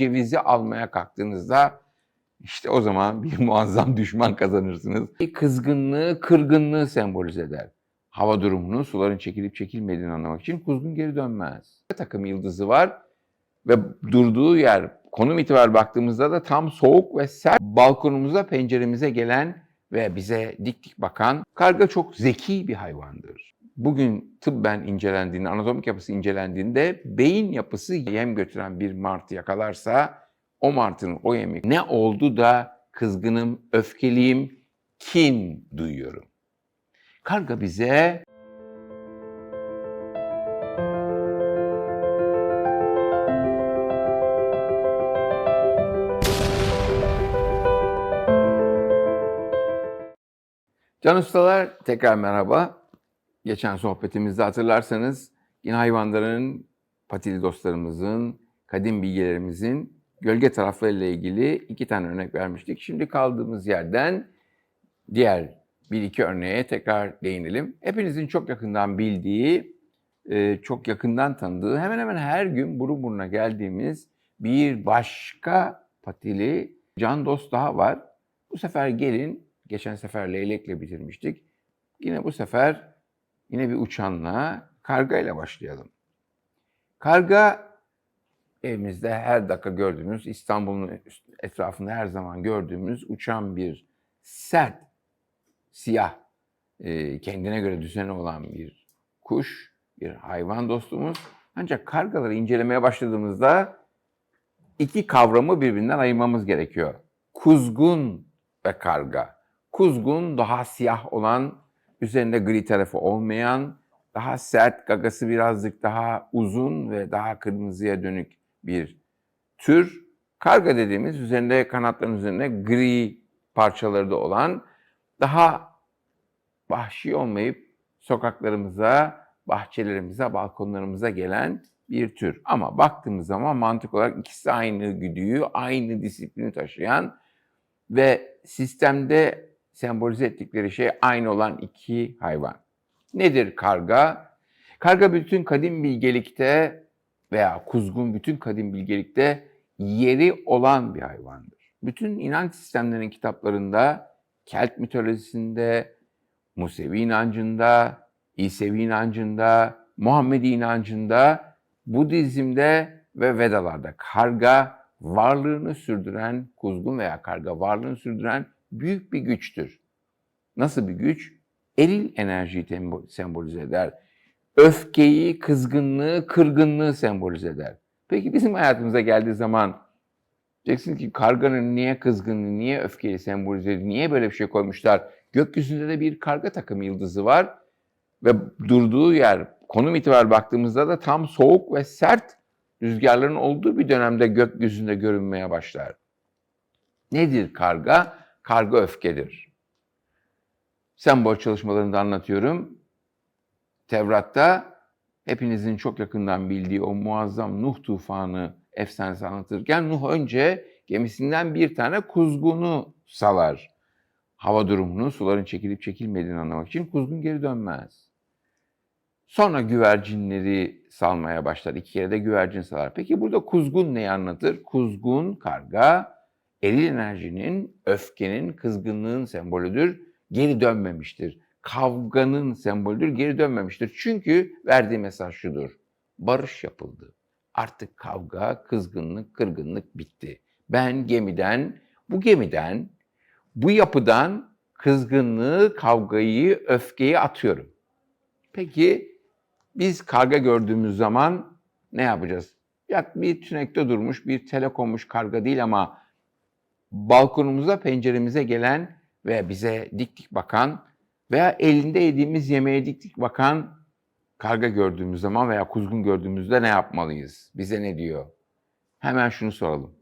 cevizi almaya kalktığınızda işte o zaman bir muazzam düşman kazanırsınız. Kızgınlığı, kırgınlığı sembolize eder. Hava durumunu, suların çekilip çekilmediğini anlamak için kuzgun geri dönmez. Takım yıldızı var ve durduğu yer konum itibariyle baktığımızda da tam soğuk ve sert balkonumuza, penceremize gelen ve bize dik dik bakan karga çok zeki bir hayvandır. Bugün tıbben incelendiğinde, anatomik yapısı incelendiğinde beyin yapısı yem götüren bir martı yakalarsa o martının o yemi ne oldu da kızgınım, öfkeliyim, kin duyuyorum. Karga bize Can ustalar tekrar merhaba. Geçen sohbetimizde hatırlarsanız yine hayvanların, patili dostlarımızın, kadim bilgilerimizin gölge taraflarıyla ilgili iki tane örnek vermiştik. Şimdi kaldığımız yerden diğer bir iki örneğe tekrar değinelim. Hepinizin çok yakından bildiği, e, çok yakından tanıdığı, hemen hemen her gün burun buruna geldiğimiz bir başka patili can dost daha var. Bu sefer gelin, geçen sefer leylekle bitirmiştik. Yine bu sefer yine bir uçanla, karga ile başlayalım. Karga evimizde her dakika gördüğümüz, İstanbul'un etrafında her zaman gördüğümüz uçan bir sert, siyah, e, kendine göre düzeni olan bir kuş, bir hayvan dostumuz. Ancak kargaları incelemeye başladığımızda iki kavramı birbirinden ayırmamız gerekiyor. Kuzgun ve karga. Kuzgun daha siyah olan, üzerinde gri tarafı olmayan, daha sert, gagası birazcık daha uzun ve daha kırmızıya dönük bir tür. Karga dediğimiz üzerinde kanatların üzerinde gri parçaları da olan daha vahşi olmayıp sokaklarımıza, bahçelerimize, balkonlarımıza gelen bir tür. Ama baktığımız zaman mantık olarak ikisi aynı güdüyü, aynı disiplini taşıyan ve sistemde sembolize ettikleri şey aynı olan iki hayvan. Nedir karga? Karga bütün kadim bilgelikte veya kuzgun bütün kadim bilgelikte yeri olan bir hayvandır. Bütün inanç sistemlerinin kitaplarında, Kelt mitolojisinde, Musevi inancında, İsevi inancında, Muhammedi inancında, Budizm'de ve Vedalarda karga varlığını sürdüren, kuzgun veya karga varlığını sürdüren büyük bir güçtür. Nasıl bir güç? Eril enerjiyi sembolize eder. Öfkeyi, kızgınlığı, kırgınlığı sembolize eder. Peki bizim hayatımıza geldiği zaman diyeceksin ki karganın niye kızgınlığı, niye öfkeyi sembolize ediyor, niye böyle bir şey koymuşlar? Gökyüzünde de bir karga takım yıldızı var ve durduğu yer konum itibariyle baktığımızda da tam soğuk ve sert rüzgarların olduğu bir dönemde gökyüzünde görünmeye başlar. Nedir karga? Karga öfkedir. Sembol çalışmalarında anlatıyorum. Tevrat'ta hepinizin çok yakından bildiği o muazzam Nuh tufanı efsanesi anlatırken Nuh önce gemisinden bir tane kuzgunu salar. Hava durumunu, suların çekilip çekilmediğini anlamak için kuzgun geri dönmez. Sonra güvercinleri salmaya başlar. İki kere de güvercin salar. Peki burada kuzgun neyi anlatır? Kuzgun, karga, eril enerjinin, öfkenin, kızgınlığın sembolüdür. Geri dönmemiştir. Kavganın sembolüdür. Geri dönmemiştir. Çünkü verdiği mesaj şudur. Barış yapıldı. Artık kavga, kızgınlık, kırgınlık bitti. Ben gemiden, bu gemiden, bu yapıdan kızgınlığı, kavgayı, öfkeyi atıyorum. Peki biz karga gördüğümüz zaman ne yapacağız? Ya bir tünekte durmuş, bir telekommuş karga değil ama balkonumuza, penceremize gelen ve bize dik dik bakan veya elinde yediğimiz yemeğe dik dik bakan karga gördüğümüz zaman veya kuzgun gördüğümüzde ne yapmalıyız? Bize ne diyor? Hemen şunu soralım.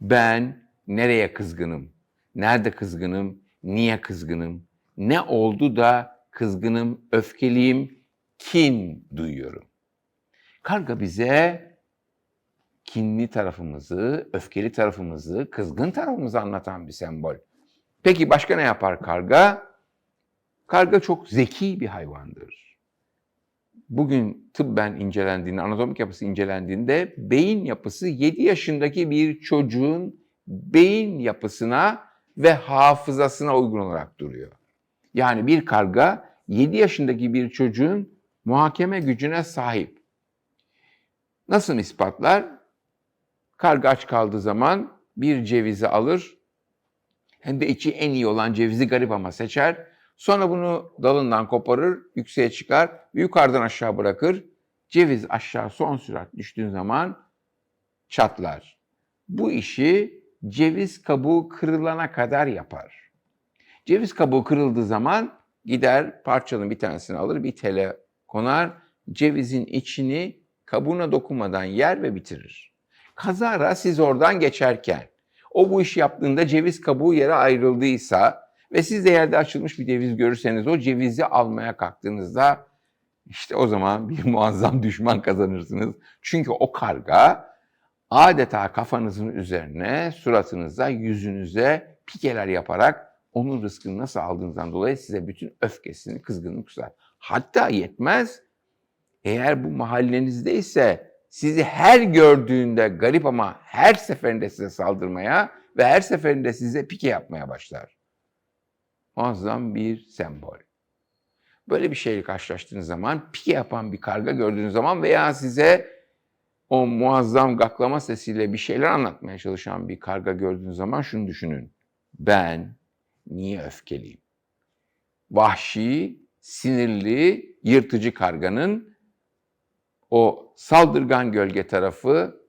Ben nereye kızgınım? Nerede kızgınım? Niye kızgınım? Ne oldu da kızgınım, öfkeliyim, kin duyuyorum? Karga bize kinli tarafımızı, öfkeli tarafımızı, kızgın tarafımızı anlatan bir sembol. Peki başka ne yapar karga? Karga çok zeki bir hayvandır. bugün tıbben incelendiğinde, anatomik yapısı incelendiğinde beyin yapısı 7 yaşındaki bir çocuğun beyin yapısına ve hafızasına uygun olarak duruyor. Yani bir karga 7 yaşındaki bir çocuğun muhakeme gücüne sahip. Nasıl ispatlar? Karga aç kaldığı zaman bir cevizi alır, hem de içi en iyi olan cevizi garip ama seçer. Sonra bunu dalından koparır, yükseğe çıkar ve yukarıdan aşağı bırakır. Ceviz aşağı son sürat düştüğün zaman çatlar. Bu işi ceviz kabuğu kırılana kadar yapar. Ceviz kabuğu kırıldığı zaman gider parçanın bir tanesini alır bir tele konar. Cevizin içini kabuğuna dokunmadan yer ve bitirir. Kazara siz oradan geçerken o bu işi yaptığında ceviz kabuğu yere ayrıldıysa ve siz de yerde açılmış bir ceviz görürseniz o cevizi almaya kalktığınızda işte o zaman bir muazzam düşman kazanırsınız. Çünkü o karga adeta kafanızın üzerine, suratınıza, yüzünüze pikeler yaparak onun rızkını nasıl aldığınızdan dolayı size bütün öfkesini, kızgınlığını kusar. Hatta yetmez, eğer bu mahallenizdeyse sizi her gördüğünde garip ama her seferinde size saldırmaya ve her seferinde size pike yapmaya başlar. Muazzam bir sembol. Böyle bir şeyle karşılaştığınız zaman, pike yapan bir karga gördüğünüz zaman veya size o muazzam gaklama sesiyle bir şeyler anlatmaya çalışan bir karga gördüğünüz zaman şunu düşünün. Ben niye öfkeliyim? Vahşi, sinirli, yırtıcı karganın o saldırgan gölge tarafı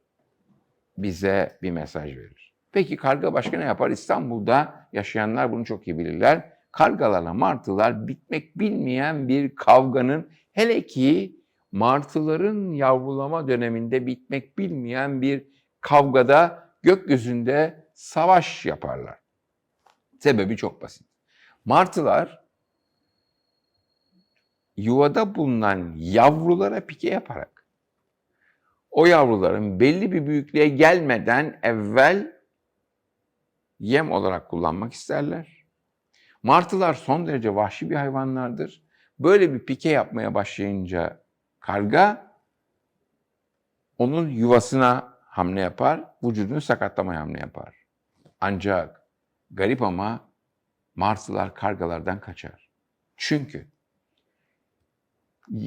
bize bir mesaj verir. Peki karga başka ne yapar? İstanbul'da yaşayanlar bunu çok iyi bilirler. Kargalarla martılar bitmek bilmeyen bir kavganın hele ki martıların yavrulama döneminde bitmek bilmeyen bir kavgada gökyüzünde savaş yaparlar. Sebebi çok basit. Martılar yuvada bulunan yavrulara pike yaparak o yavruların belli bir büyüklüğe gelmeden evvel yem olarak kullanmak isterler. Martılar son derece vahşi bir hayvanlardır. Böyle bir pike yapmaya başlayınca karga onun yuvasına hamle yapar, vücudunu sakatlamaya hamle yapar. Ancak garip ama martılar kargalardan kaçar. Çünkü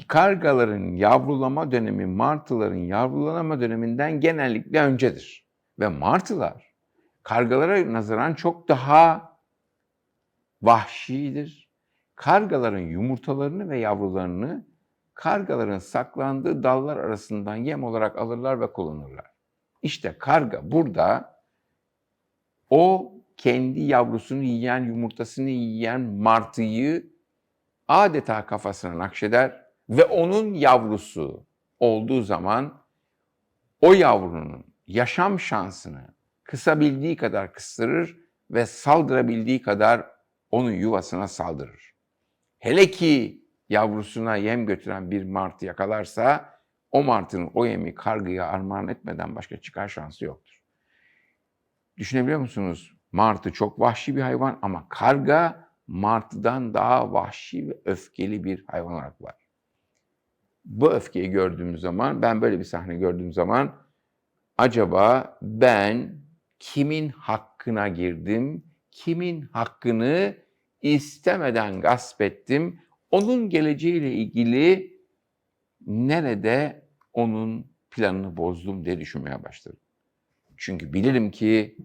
kargaların yavrulama dönemi martıların yavrulama döneminden genellikle öncedir. Ve martılar kargalara nazaran çok daha vahşidir. Kargaların yumurtalarını ve yavrularını kargaların saklandığı dallar arasından yem olarak alırlar ve kullanırlar. İşte karga burada o kendi yavrusunu yiyen, yumurtasını yiyen martıyı adeta kafasına nakşeder ve onun yavrusu olduğu zaman o yavrunun yaşam şansını kısabildiği kadar kıstırır ve saldırabildiği kadar onun yuvasına saldırır. Hele ki yavrusuna yem götüren bir martı yakalarsa o martının o yemi kargıya armağan etmeden başka çıkar şansı yoktur. Düşünebiliyor musunuz? Martı çok vahşi bir hayvan ama karga martıdan daha vahşi ve öfkeli bir hayvan olarak var. Bu öfkeyi gördüğümüz zaman, ben böyle bir sahne gördüğüm zaman acaba ben kimin hakkına girdim, kimin hakkını istemeden gasp ettim, onun geleceğiyle ilgili nerede onun planını bozdum diye düşünmeye başladım. Çünkü bilirim ki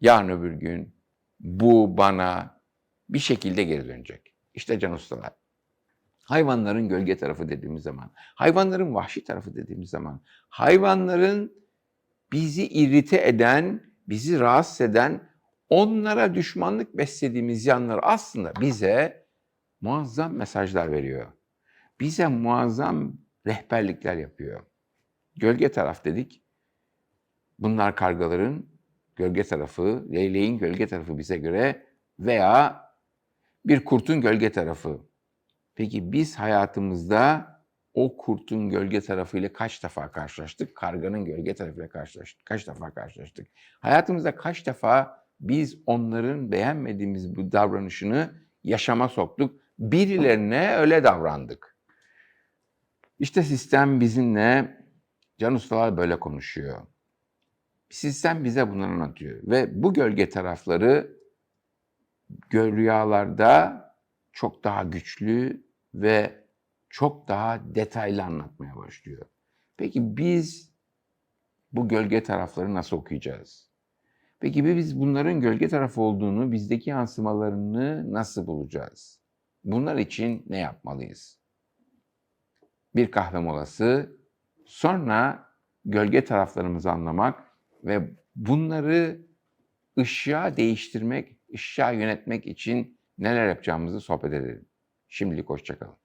yarın öbür gün bu bana bir şekilde geri dönecek. İşte can ustalar. Hayvanların gölge tarafı dediğimiz zaman, hayvanların vahşi tarafı dediğimiz zaman, hayvanların bizi irite eden, bizi rahatsız eden, onlara düşmanlık beslediğimiz yanlar aslında bize muazzam mesajlar veriyor. Bize muazzam rehberlikler yapıyor. Gölge taraf dedik. Bunlar kargaların gölge tarafı, leyleğin gölge tarafı bize göre veya bir kurtun gölge tarafı. Peki biz hayatımızda o kurtun gölge tarafıyla kaç defa karşılaştık? Karganın gölge tarafıyla karşılaştık. Kaç defa karşılaştık? Hayatımızda kaç defa biz onların beğenmediğimiz bu davranışını yaşama soktuk? Birilerine öyle davrandık. İşte sistem bizimle, Can Ustalar böyle konuşuyor. Sistem bize bunları anlatıyor. Ve bu gölge tarafları rüyalarda çok daha güçlü ve çok daha detaylı anlatmaya başlıyor. Peki biz bu gölge tarafları nasıl okuyacağız? Peki biz bunların gölge tarafı olduğunu, bizdeki yansımalarını nasıl bulacağız? Bunlar için ne yapmalıyız? Bir kahve molası, sonra gölge taraflarımızı anlamak ve bunları ışığa değiştirmek, ışığa yönetmek için neler yapacağımızı sohbet edelim. Şimdilik hoşçakalın.